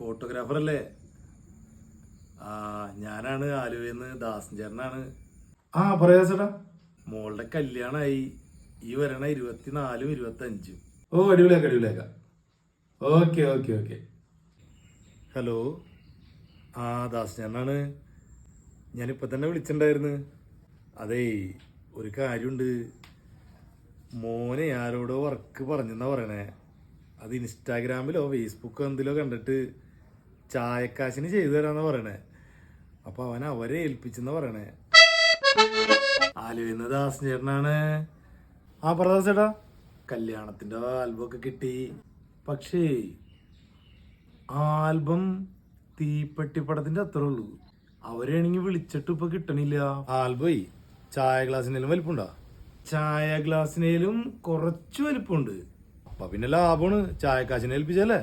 Photographer അല്ലേ ആ ഞാനാണ് ആലുവെന്ന് ദാസൻ ചേട്ടനാണ് ആ പറയാ ചേട്ടാ. മോളുടെ കല്യാണമായി ഈ വരണ ഇരുപത്തിനാലും ഇരുപത്തി അഞ്ചും ഓ അടിപൊളിയാക്ക അടിപൊളിയാക്ക. Okay okay okay. ഹലോ. ആ ദാസ് ചേട്ടനാണ് ഞാനിപ്പോൾ തന്നെ വിളിച്ചിട്ടുണ്ടായിരുന്നു അതേ ഒരു കാര്യമുണ്ട് മോനെ ആരോടോ വർക്ക് പറഞ്ഞെന്നാ പറയണേ. അത് ഇൻസ്റ്റാഗ്രാമിലോ ഫേസ്ബുക്കോ എന്തിലോ കണ്ടിട്ട് ചായക്കാശിന് ചെയ്തു തരാന്ന് പറയണേ. അപ്പൊ അവൻ അവരെ ഏൽപ്പിച്ചെന്ന് പറയണേ. ആലുവെന്ന് ദാസൻ ചേട്ടനാണ്. ആ പറയാ ചേട്ടാ കല്യാണത്തിന്റെ ആൽബം ഒക്കെ കിട്ടി. പക്ഷേ ആൽബം തീപ്പെട്ടി പടത്തിന്റെ അത്രേ ഉള്ളൂ. അവരെയാണെങ്കിൽ വിളിച്ചിട്ട് ഇപ്പൊ കിട്ടണില്ല. ആൽബോയ് ചായ ഗ്ലാസിനേലും വലിപ്പുണ്ടോ? ചായ ഗ്ലാസിനേലും കുറച്ച് വലിപ്പമുണ്ട് അപ്പൊ പിന്നെ ലാഭമാണ് ചായക്കാശിനെ ഏൽപ്പിച്ചല്ലേ